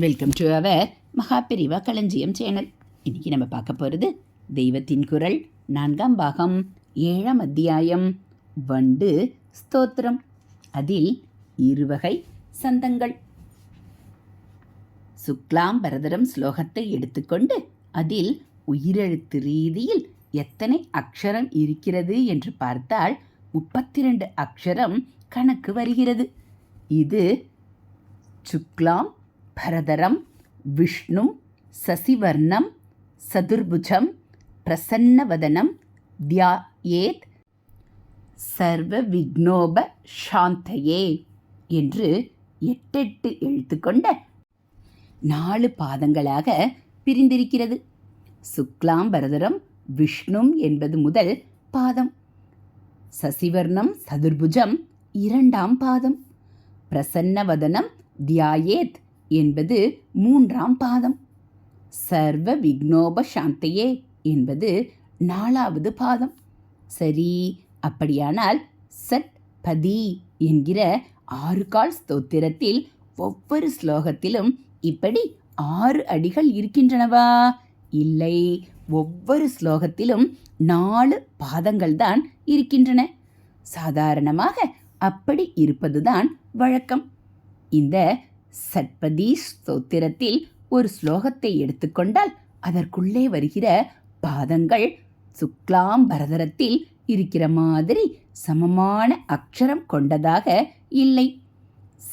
Welcome to our Mahaperiyava களஞ்சியம் channel. இன்னைக்கு நம்ம பார்க்க போகிறது தெய்வத்தின் குரல் நான்காம் பாகம் ஏழாம் அத்தியாயம் வண்டு ஸ்தோத்திரம். அதில் இருவகை சந்தங்கள். சுக்லாம் பரதரம் ஸ்லோகத்தை எடுத்துக்கொண்டு அதில் உயிரெழுத்து ரீதியில் எத்தனை அக்ஷரம் இருக்கிறது என்று பார்த்தால் முப்பத்தி ரெண்டு அக்ஷரம் கணக்கு வருகிறது. இது சுக்லாம் பரதரம் விஷ்ணு சசிவர்ணம் சதுர்புஜம் பிரசன்னவதனம் தியாயேத் சர்வ விக்னோப சாந்தையே என்று எட்டெட்டு எழுத்து கொண்ட நாலு பாதங்களாக பிரிந்திருக்கிறது. சுக்லாம் பரதரம் விஷ்ணும் என்பது முதல் பாதம். சசிவர்ணம் சதுர்புஜம் இரண்டாம் பாதம். பிரசன்னவதனம் தியாயேத் என்பது மூன்றாம் பாதம். சர்வ விக்னோப சாந்தையே என்பது நாலாவது பாதம். சரி அப்படியானால் சட் பதி என்கிற ஆறு கால் ஸ்தோத்திரத்தில் ஒவ்வொரு ஸ்லோகத்திலும் இப்படி ஆறு அடிகள் இருக்கின்றனவா? இல்லை ஒவ்வொரு ஸ்லோகத்திலும் நாலு பாதங்கள் தான் இருக்கின்றன. சாதாரணமாக அப்படி இருப்பதுதான் வழக்கம். இந்த சட்பதி ஸ்தோத்திரத்தில் ஒரு ஸ்லோகத்தை எடுத்துக்கொண்டால் அதற்குள்ளே வருகிற பாதங்கள் சுக்லாம் பரதரத்தில் இருக்கிற மாதிரி சமமான அக்ஷரம் கொண்டதாக இல்லை.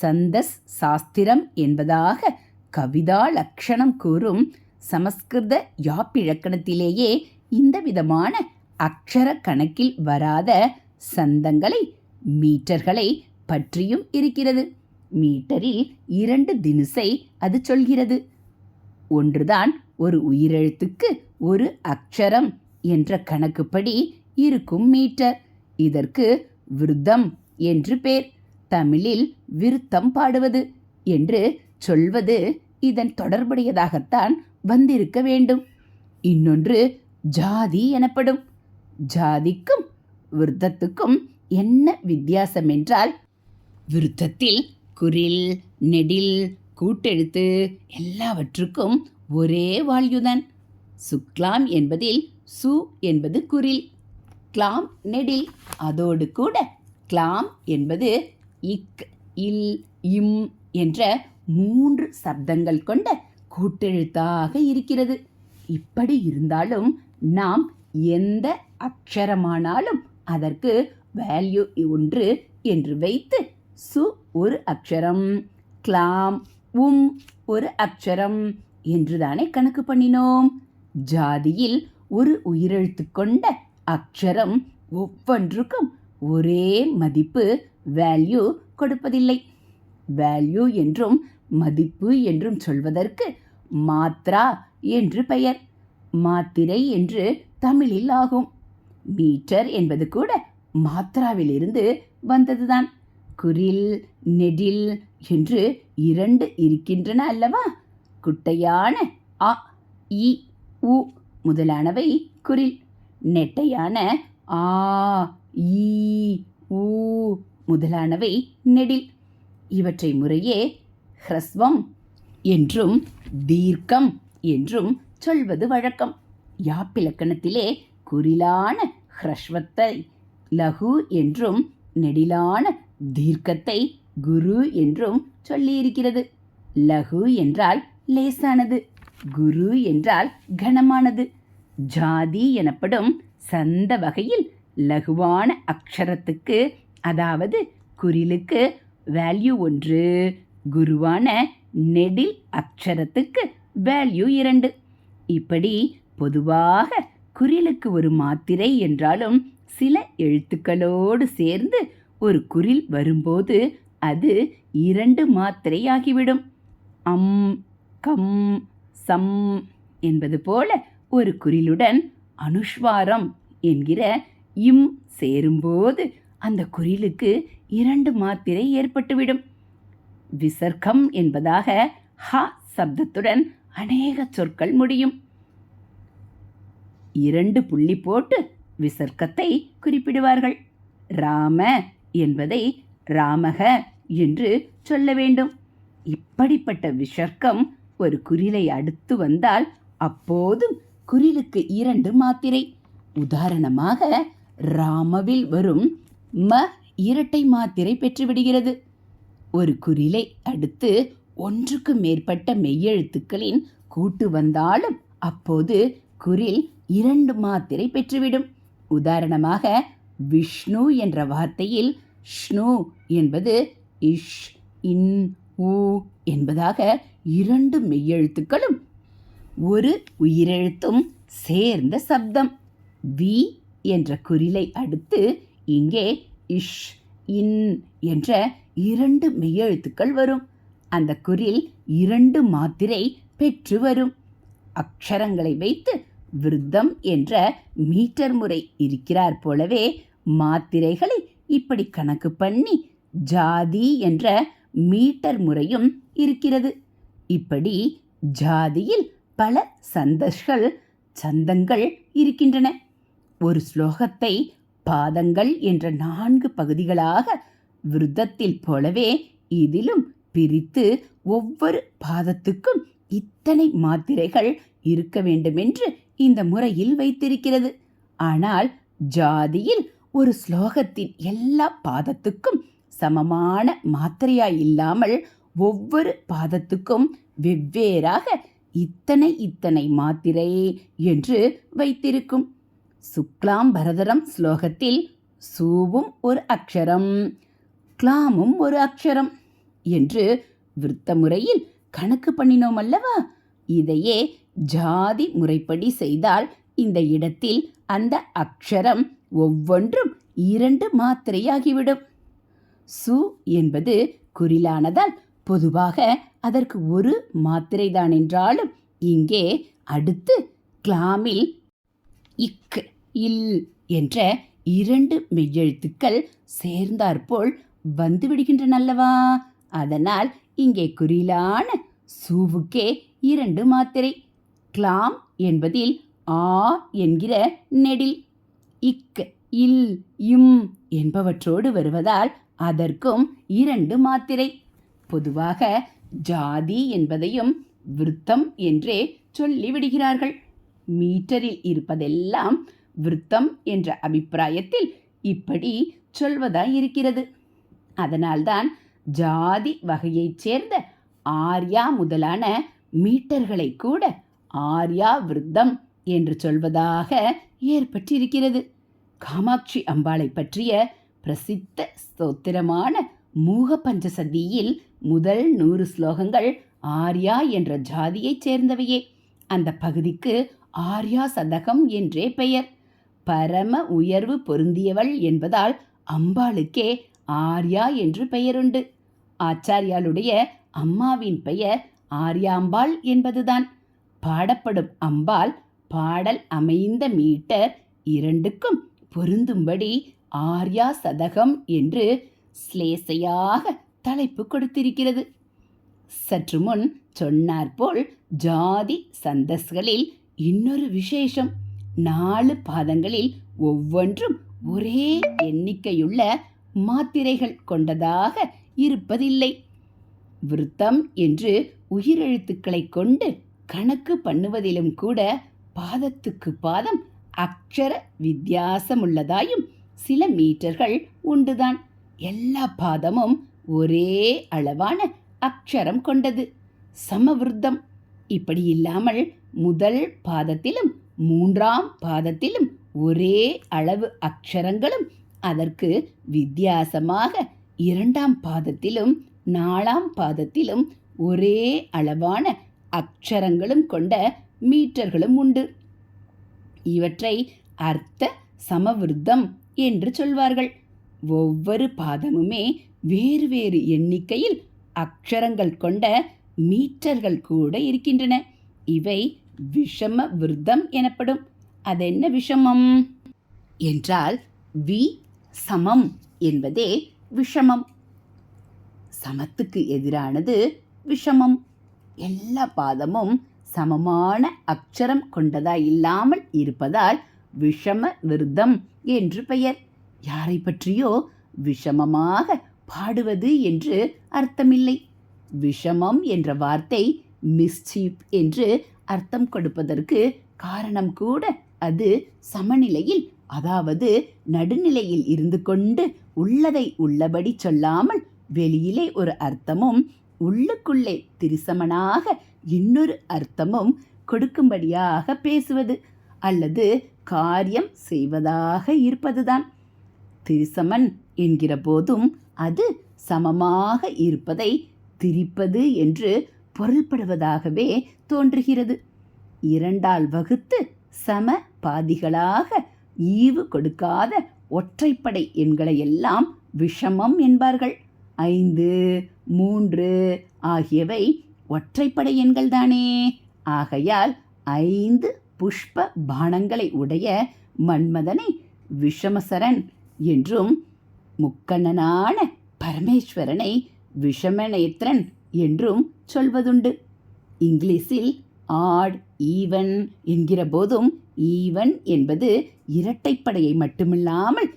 சந்தஸ் சாஸ்திரம் என்பதாக கவிதா லக்ஷணம் கூறும் சமஸ்கிருத யாப்பிழக்கணத்திலேயே இந்த விதமான அக்ஷர கணக்கில் வராத சந்தங்களை மீட்டர்களை பற்றியும் இருக்கிறது. மீட்டரில் இரண்டு தினுசை அது சொல்கிறது. ஒன்றுதான் ஒரு உயிரெழுத்துக்கு ஒரு அக்ஷரம் என்ற கணக்குப்படி இருக்கும் மீட்டர். இதற்கு விருத்தம் என்று பேர். தமிழில் விருத்தம் பாடுவது என்று சொல்வது இதன் தொடர்புடையதாகத்தான் வந்திருக்க வேண்டும். இன்னொன்று ஜாதி எனப்படும். ஜாதிக்கும் விருத்தத்துக்கும் என்ன வித்தியாசம் என்றால் விருத்தத்தில் குறில் நெடில் கூட்டெழுத்து எல்லாவற்றுக்கும் ஒரே வால்யுதான். சுக்லாம் என்பதில் சு என்பது குறில் கிளாம் நெடில். அதோடு கூட கிளாம் என்பது இக் இல் இம் என்ற மூன்று சப்தங்கள் கொண்ட கூட்டெழுத்தாக இருக்கிறது. இப்படி இருந்தாலும் நாம் எந்த அக்ஷரமானாலும் அதற்கு வேல்யூ ஒன்று என்று வைத்து சு ஒரு அக்ஷரம் கிளாம் உம் ஒரு அக்ஷரம் என்றுதானே கணக்கு பண்ணினோம். ஜாதியில் ஒரு உயிரெழுத்து கொண்ட அக்ஷரம் ஒவ்வொன்றுக்கும் ஒரே மதிப்பு வேல்யூ கொடுப்பதில்லை. வேல்யூ என்றும் மதிப்பு என்றும் சொல்வதற்கு மாத்ரா என்று பெயர். மாத்திரை என்று தமிழில் ஆகும். மீட்டர் என்பது கூட மாத்ராவிலிருந்து வந்ததுதான். குரில் நெடில் என்று இரண்டு இருக்கின்றன அல்லவா? குட்டையான அ இ உ முதலானவை குரில் நெட்டையான ஆ ஈ ஊ முதலானவை நெடில். இவற்றை முறையே ஹ்ரஸ்வம் என்றும் தீர்க்கம் என்றும் சொல்வது வழக்கம். யாப்பிலக்கணத்திலே குறிலான ஹ்ரஸ்வத்தை லகு என்றும் நெடிலான தீர்க்கத்தை குரு என்றும் சொல்லியிருக்கிறது. லகு என்றால் லேசானது குரு என்றால் கனமானது. ஜாதி எனப்படும் சந்த வகையில் லகுவான அக்ஷரத்துக்கு அதாவது குரிலுக்கு வேல்யூ ஒன்று குருவான நெடில் அக்ஷரத்துக்கு வேல்யூ இரண்டு. இப்படி பொதுவாக குறிலுக்கு ஒரு மாத்திரை என்றாலும் சில எழுத்துக்களோடு சேர்ந்து ஒரு குரில் வரும்போது அது இரண்டு மாத்திரையாகிவிடும். அம் கம் சம் என்பது போல ஒரு குறிலுடன் அனுஷ்வாரம் என்கிற இம் சேரும்போது அந்த குறிலுக்கு இரண்டு மாத்திரை ஏற்பட்டுவிடும். விசர்க்கம் என்பதாக ஹ சப்தத்துடன் அநேக சொற்கள் முடியும். இரண்டு புள்ளி போட்டு விசர்க்கத்தை குறிப்பிடுவார்கள். ராம என்பதை ராமக என்று சொல்ல வேண்டும். இப்படிப்பட்ட விசர்க்கம் ஒரு குரிலை அடுத்து வந்தால் அப்போதும் குரிலுக்கு இரண்டு மாத்திரை. உதாரணமாக ராமவில் வரும் ம இரட்டை மாத்திரை பெற்றுவிடுகிறது. ஒரு குரிலை அடுத்து ஒன்றுக்கு மேற்பட்ட மெய்யெழுத்துக்களின் கூட்டு வந்தாலும் அப்போது குரில் இரண்டு மாத்திரை பெற்றுவிடும். உதாரணமாக விஷ்ணு என்ற வார்த்தையில் ஷ்ணு என்பது இஷ் இன் ஊ என்பதாக இரண்டு மெய்யெழுத்துக்களும் ஒரு உயிரெழுத்தும் சேர்ந்த சப்தம். வி என்ற குறிலை அடுத்து இங்கே இஷ் இன் என்ற இரண்டு மெய்யெழுத்துக்கள் வரும். அந்த குறில் இரண்டு மாத்திரை பெற்று வரும் அக்ஷரங்களை வைத்து விருத்தம் என்ற மீட்டர் முறை இருக்கிறார் போலவே மாத்திரைகளை இப்படி கணக்கு பண்ணி ஜாதி என்ற மீட்டர் முறையும் இருக்கிறது. இப்படி ஜாதியில் பல சந்தஸ்கள் சந்தங்கள் இருக்கின்றன. ஒரு ஸ்லோகத்தை பாதங்கள் என்ற நான்கு பகுதிகளாக விருத்தத்தில் போலவே இதிலும் பிரித்து ஒவ்வொரு பாதத்துக்கும் இத்தனை மாத்திரைகள் இருக்க வேண்டுமென்று இந்த முறையில் வைத்திருக்கிறது. ஆனால் ஜாதியில் ஒரு ஸ்லோகத்தின் எல்லா பாதத்துக்கும் சமமான மாத்திரையாய் இல்லாமல் ஒவ்வொரு பாதத்துக்கும் வெவ்வேறாக இத்தனை இத்தனை மாத்திரை என்று வைத்திருக்கும். சுக்லாம் பரதரம் ஸ்லோகத்தில் சூவும் ஒரு அக்ஷரம் கிளாமும் ஒரு அக்ஷரம் என்று விருத்த முறையில் கணக்கு பண்ணினோம் அல்லவா? இதையே ஜாதி முறைப்படி செய்தால் இந்த இடத்தில் அந்த அக்ஷரம் ஒவ்வொன்றும் இரண்டு மாத்திரையாகிவிடும். சு என்பது குறிலானதால் பொதுவாக அதற்கு ஒரு மாத்திரைதான் என்றாலும் இங்கே அடுத்து கிளாமில் இக் இல் என்ற இரண்டு மெய்யெழுத்துக்கள் சேர்ந்தாற்போல் வந்துவிடுகின்றனல்லவா? அதனால் இங்கே குறிலான சூவுக்கே இரண்டு மாத்திரை. கிளாம் என்பதில் ஆ என்கிற நெடில் இக் இல் இம் என்பவற்றோடு வருவதால் அதற்கும் இரண்டு மாத்திரை. பொதுவாக ஜாதி என்பதையும் விருத்தம் என்றே சொல்லிவிடுகிறார்கள். மீட்டரில் இருப்பதெல்லாம் விருத்தம் என்ற அபிப்பிராயத்தில் இப்படி சொல்வதாய் இருக்கிறது அதனால்தான் ஜாதி வகையைச் சேர்ந்த ஆர்யா முதலான மீட்டர்களை கூட ஆர்யா விருத்தம் என்று சொல்வதாக ஏற்பட்டிருக்கிறது. காமாட்சி அம்பாளை பற்றிய பிரசித்த ஸ்தோத்திரமான மூக பஞ்சசதியில் முதல் நூறு ஸ்லோகங்கள் ஆர்யா என்ற ஜாதியைச் சேர்ந்தவையே. அந்த பகுதிக்கு ஆர்யா சதகம் என்றே பெயர். பரம உயர்வு பொருந்தியவள் என்பதால் அம்பாளுக்கே ஆர்யா என்று பெயருண்டு. ஆச்சாரியாளுடைய அம்மாவின் பெயர் ஆர்யாம்பாள் என்பதுதான். பாடப்படும் அம்பாள் பாடல் அமைந்த மீட்டர் இரண்டுக்கும் பொருந்தும்படி ஆர்யா சதகம் என்று ஸ்லேசையாக தலைப்பு கொடுத்திருக்கிறது. சற்று முன் சொன்னார்போல் ஜாதி சந்தஸ்களில் இன்னொரு விசேஷம். நாலு பாதங்களில் ஒவ்வொன்றும் ஒரே எண்ணிக்கையுள்ள மாத்திரைகள் கொண்டதாக இருப்பதில்லை. விருத்தம் என்று உயிரெழுத்துக்களை கொண்டு கணக்கு பண்ணுவதிலும் கூட பாதத்துக்கு பாதம் அக்ஷர வித்தியாசமுள்ளதாயும் சில மீட்டர்கள் உண்டுதான். எல்லா பாதமும் ஒரே அளவான அக்ஷரம் கொண்டது. சமவிருத்தம். இப்படி இல்லாமல் முதல் பாதத்திலும் மூன்றாம் பாதத்திலும் ஒரே அளவு அக்ஷரங்களும் அதற்கு வித்தியாசமாக இரண்டாம் பாதத்திலும் நாலாம் பாதத்திலும் ஒரே அளவான அக்ஷரங்களும் கொண்ட மீட்டர்களும் உண்டு. இவற்றை அர்த்த சமவிருத்தம் என்று சொல்வார்கள். ஒவ்வொரு பாதமுமே வேறு வேறு எண்ணிக்கையில் அக்ஷரங்கள் கொண்ட மீட்டர்கள் கூட இருக்கின்றன. இவை விஷம விருத்தம் எனப்படும். அதென்ன விஷமம்? என்றால் வி சமம் என்பதே விஷமம். சமத்துக்கு எதிரானது விஷமம். எல்லா பாதமும் சமமான அக்ஷரம் கொண்டதா இல்லாமல் இருப்பதால் விஷம விருத்தம் என்று பெயர். யாரை பற்றியோ விஷமமாக பாடுவது என்று அர்த்தமில்லை. விஷமம் என்ற வார்த்தை மிஸ்சீப் என்று அர்த்தம் கொடுப்பதற்கு காரணம் கூட அது சமநிலையில் அதாவது நடுநிலையில் இருந்து கொண்டு உள்ளதை உள்ளபடி சொல்லாமல் வெளியிலே ஒரு அர்த்தமும் உள்ளுக்குள்ளே திரிசமனாக இன்னொரு அர்த்தமும் கொடுக்கும்படியாக பேசுவது அல்லது காரியம் செய்வதாக இருப்பதுதான். திரிசமன் என்கிற போதும் அது சமமாக இருப்பதை திரிப்பது என்று பொருள்படுவதாகவே தோன்றுகிறது. இரண்டால் வகுத்து சம பாதிகளாக ஈவு கொடுக்காத ஒற்றைப்படை எண்களை எல்லாம் விஷமம் என்பார்கள். ஐந்து மூன்று ஆகியவை ஒற்றைப்படை எண்கள் தானே. ஆகையால் ஐந்து புஷ்ப பானங்களை உடைய மன்மதனை விஷமசரன் என்றும் முக்கண்ணனான பரமேஸ்வரனை விஷமநேத்திரன் என்றும் சொல்வதுண்டு. இங்கிலீஷில் ஆட் ஈவன் என்கிற போதும் ஈவன் என்பது இரட்டைப்படையை மட்டுமில்லாமல்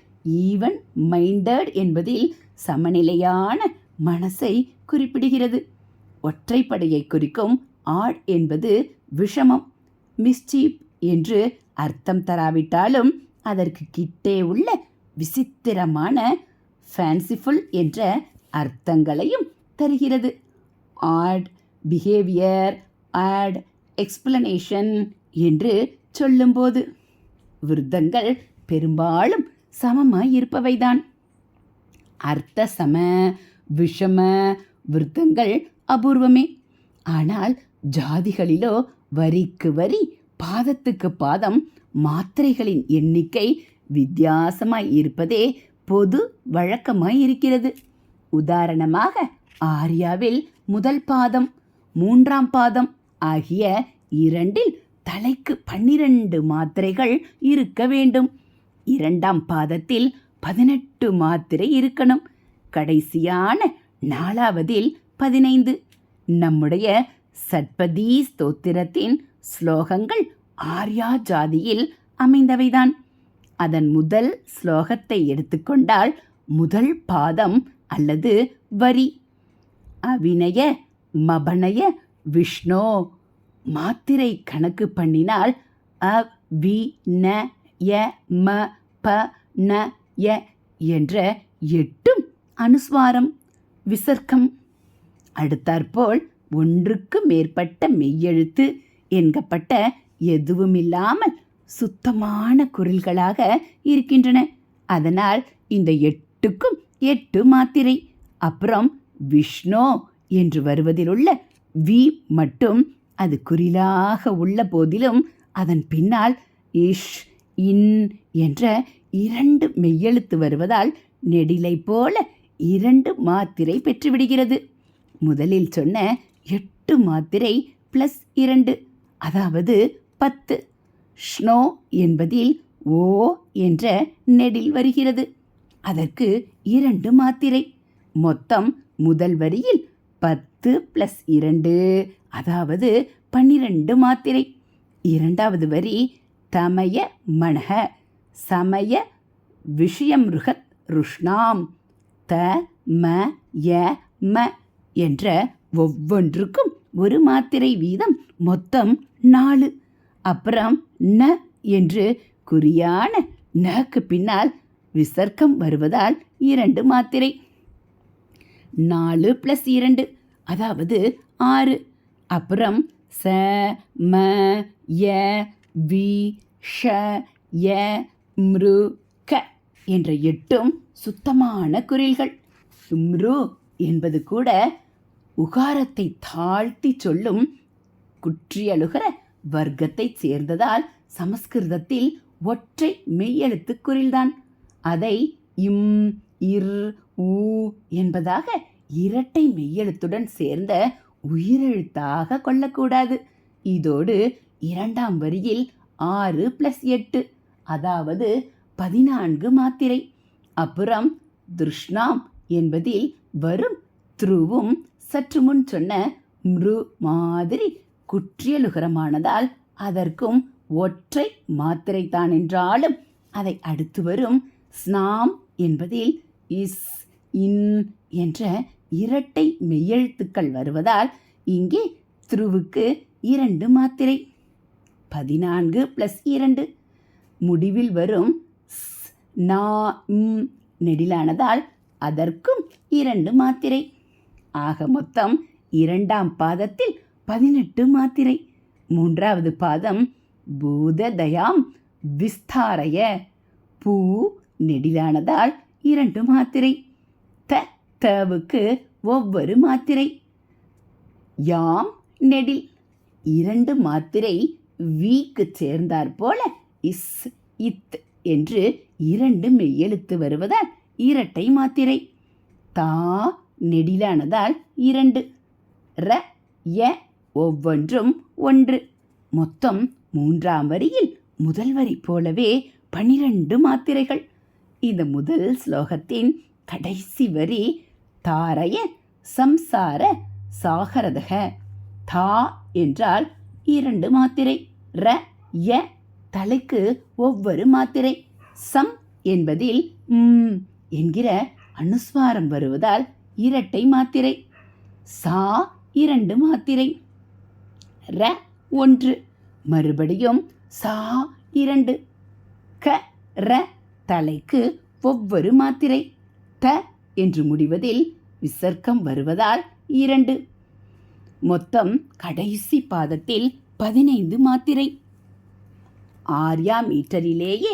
ஈவன் மைண்டட் என்பதில் சமநிலையான மனசை குறிப்பிடுகிறது. ஒற்றைப்படையை குறிக்கும் ஆட் என்பது விஷமம் மிஸ்டீப் என்று அர்த்தம் தராவிட்டாலும் அதற்கு கிட்டே உள்ள விசித்திரமான ஃபேன்சிஃபுல் என்ற அர்த்தங்களையும் தருகிறது. ஆட் பிஹேவியர் ஆட் எக்ஸ்பிளனேஷன் என்று சொல்லும்போது விருத்தங்கள் பெரும்பாலும் சமமாய் இருப்பவைதான் அர்த்த சம விஷம விருத்தங்கள் அபூர்வமே. ஆனால் ஜாதிகளிலோ வரிக்கு வரி பாதத்துக்கு பாதம் மாத்திரைகளின் எண்ணிக்கை வித்தியாசமாய் இருப்பதே பொது வழக்கமாய் இருக்கிறது உதாரணமாக ஆர்யாவில் முதல் பாதம் மூன்றாம் பாதம் ஆகிய இரண்டில் தலைக்கு பன்னிரண்டு மாத்திரைகள் இருக்க வேண்டும். இரண்டாம் பாதத்தில் பதினெட்டு மாத்திரை இருக்கணும். கடைசியான நாலாவதில் பதினைந்து. நம்முடைய சட்பதி ஸ்தோத்திரத்தின் ஸ்லோகங்கள் ஆர்யா ஜாதியில் அமைந்தவைதான். அதன் முதல் ஸ்லோகத்தை எடுத்துக்கொண்டால் முதல் பாதம் அல்லது வரி. அவினய மபனய விஷ்ணோ மாத்திரை கணக்கு பண்ணினால் அ வி ந ய ம ப ந ய என்ற எட்டும் அனுஸ்வாரம் விசர்க்கம். அடுத்தாற்போல் ஒன்றுக்கு மேற்பட்ட மெய்யெழுத்து என்கப்பட்ட எதுவுமில்லாமல் சுத்தமான குரல்களாக இருக்கின்றன. அதனால் இந்த எட்டுக்கும் எட்டு மாத்திரை அப்புறம் விஷ்ணு என்று வருவதில் உள்ள வி மட்டும் அது குறிலாக உள்ள போதிலும் அதன் பின்னால் இஷ் இன் என்ற இரண்டு மெய்யெழுத்து வருவதால் நெடிலை போல இரண்டு மாத்திரை பெற்றுவிடுகிறது. முதலில் சொன்ன எட்டு மாத்திரை பிளஸ் இரண்டு அதாவது பத்து. ஸ்னோ என்பதில் ஓ என்ற நெடில் வருகிறது. அதற்கு இரண்டு மாத்திரை. மொத்தம் முதல் வரியில் பத்து பிளஸ் இரண்டு அதாவது பன்னிரண்டு மாத்திரை. இரண்டாவது வரி தமய மணக சமய விஷயம்ருகத் ருஷ்ணாம். த ம ய ம என்ற ஒவ்வொன்றுக்கும் ஒரு மாத்திரை வீதம் மொத்தம் நாலு. அப்புறம் ந என்று குறியான நக்கு பின்னால் விசர்க்கம் வருவதால் இரண்டு மாத்திரை. நாலு ப்ளஸ் இரண்டு அதாவது ஆறு. அப்புறம் ச ம ய வி ஷ ய மிரு என்ற எட்டும் சுத்தமான குரில்கள். சும்ரு என்பது கூட உகாரத்தை தாழ்த்தி சொல்லும் குற்றியலுகிற வர்க்கத்தைச் சேர்ந்ததால் சமஸ்கிருதத்தில் ஒற்றை மெய்யெழுத்து குரில்தான். அதை இம் இர் ஊ என்பதாக இரட்டை மெய்யெழுத்துடன் சேர்ந்த உயிரெழுத்தாக கொள்ளக்கூடாது. இதோடு இரண்டாம் வரியில் ஆறு பிளஸ் எட்டு அதாவது பதினான்கு மாத்திரை. அப்புறம் துர்ஷ்ணாம் என்பதில் வரும் த்ருவும் சற்று முன் சொன்ன மிரு மாதிரி குற்றியலுகரமானதால் அதற்கும் ஒற்றை மாத்திரை தான் என்றாலும் அதை அடுத்து வரும் ஸ்னாம் என்பதில் இஸ் இன் என்ற இரட்டை மெய்யெழுத்துக்கள் வருவதால் இங்கே த்ருவுக்கு இரண்டு மாத்திரை. பதினான்கு ப்ளஸ் இரண்டு. முடிவில் வரும் நா ம் நெடிலானதால் அதற்கும் இரண்டு மாத்திரை. ஆக மொத்தம் இரண்டாம் பாதத்தில் பதினெட்டு மாத்திரை. மூன்றாவது பாதம் பூததயாம் விஸ்தாரய. பூ நெடிலானதால் இரண்டு மாத்திரை. த தவுக்கு ஒவ்வொரு மாத்திரை. யாம் நெடில் இரண்டு மாத்திரை வீக்கு சேர்ந்தாற் போல இஸ் இத். என்று இரண்டு மெய்யெழுத்து வருவதால் இரட்டை மாத்திரை. தா நெடிலானதால் இரண்டு. ர ய ஒவ்வொன்றும் ஒன்று. மொத்தம் மூன்றாம் வரியில் முதல் வரி போலவே பனிரெண்டு மாத்திரைகள். இந்த முதல் ஸ்லோகத்தின் கடைசி வரி தாரய சம்சார சாகரதக. தா என்றால் இரண்டு மாத்திரை. ர ய தலைக்கு ஒவ்வொரு மாத்திரை. சம் என்பதில் ம் என்கிற அனுஸ்வாரம் வருவதால் இரட்டை மாத்திரை. சா இரண்டு மாத்திரை. ர ஒன்று. மறுபடியும் சா இரண்டு. க ர தலைக்கு ஒவ்வொரு மாத்திரை. த என்று முடிவதில் விசர்க்கம் வருவதால் இரண்டு. மொத்தம் கடைசி பாதத்தில் பதினைந்து மாத்திரை. ஆர்யா மீட்டரிலேயே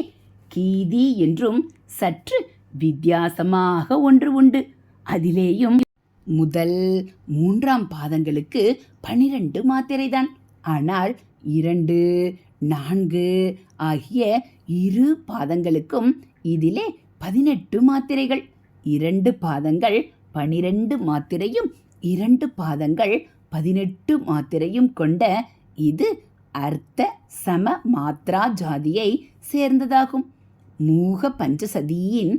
கீதி என்றும் சற்று வித்தியாசமாக ஒன்று உண்டு. அதிலேயும் முதல் மூன்றாம் பாதங்களுக்கு பனிரெண்டு மாத்திரைதான். ஆனால் இரண்டு நான்கு ஆகிய இரு பாதங்களுக்கும் இதிலே பதினெட்டு மாத்திரைகள். இரண்டு பாதங்கள் பனிரெண்டு மாத்திரையும் இரண்டு பாதங்கள் பதினெட்டு மாத்திரையும் கொண்ட இது அர்த்த சம மாத்ரா ஜாதியை சேர்ந்ததாகும். மூக பஞ்சசதியின்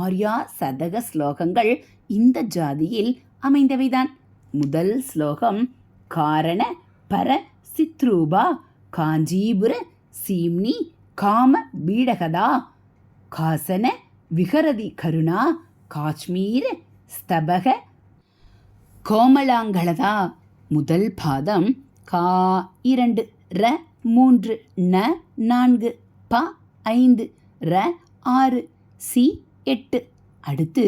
ஆர்யா சதக ஸ்லோகங்கள் இந்த ஜாதியில் அமைந்தவைதான். முதல் ஸ்லோகம் காரண பர சித்ரூபா காஞ்சிபுர சீம்னி காம பீடகதா காசன விகரதி கருணா காஷ்மீர ஸ்தபக கோமலாங்களதா முதல் பாதம் கா இரண்டு. ர மூன்று ந நான்கு ப ஐந்து ர ஆறு சி எட்டு. அடுத்து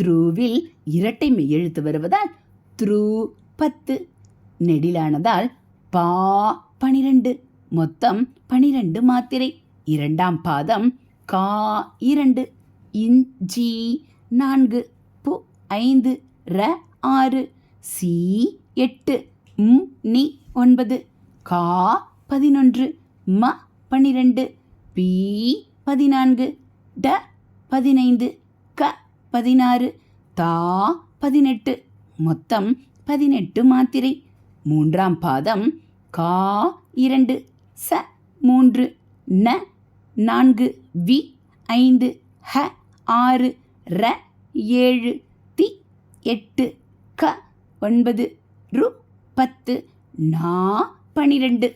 த்ரூவில் இரட்டை மெய் எழுத்து வருவதால் த்ரூ பத்து. நெடிலானதால் பா பனிரெண்டு மொத்தம் பனிரெண்டு மாத்திரை. இரண்டாம் பாதம் கா இரண்டு இஞ்சி நான்கு பு ஐந்து ர ஆறு சி எட்டு ம் நி ஒன்பது. கா பதினொன்று ம பன்னிரெண்டு பி பதினான்கு ட பதினைந்து க பதினாறு தா பதினெட்டு. மொத்தம் பதினெட்டு மாத்திரை. மூன்றாம் பாதம் கா இரண்டு ச மூன்று ந நான்கு வி ஐந்து ஹ ஆறு ர ஏழு தி எட்டு க ஒன்பது ரு பத்து நா பனிரெண்டு.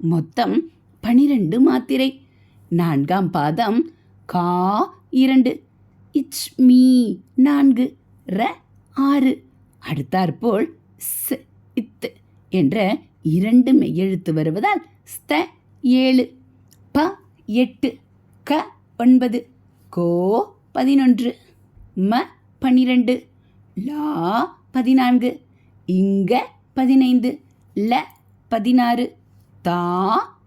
மொத்தம் பனிரெண்டு மாத்திரை. நான்காம் பாதம் கா இரண்டு. இச் மீ நான்கு. ர ஆறு. அடுத்தாற்போல் ஸ் இத்து என்ற இரண்டு மெய்யெழுத்து வருவதால் ஸ்த ஏழு. ப எட்டு. க ஒன்பது. கோ பதினொன்று. ம பனிரெண்டு. லா பதினான்கு. இங்க பதினைந்து. ல பதினாறு. தா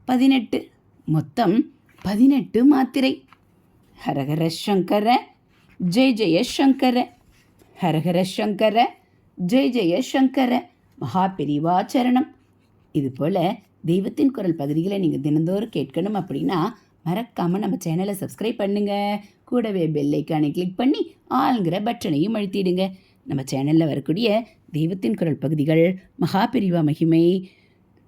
பதினெட்டு. மொத்தம் பதினெட்டு மாத்திரை. ஹரஹர சங்கர. ஜெய ஜெய சங்கர. ஹரஹர சங்கர. ஜெய ஜெய சங்கர. மகா இது போல் தெய்வத்தின் குரல் பகுதிகளை நீங்கள் தினந்தோறும் கேட்கணும் அப்படின்னா மறக்காமல் நம்ம சேனலை சப்ஸ்கிரைப் பண்ணுங்கள் கூடவே பெல்லைக்கானை கிளிக் பண்ணி ஆளுங்கிற பட்டனையும் அழுத்திடுங்க. நம்ம சேனலில் வரக்கூடிய தெய்வத்தின் குரல் பகுதிகள் மகாபிரிவா மகிமை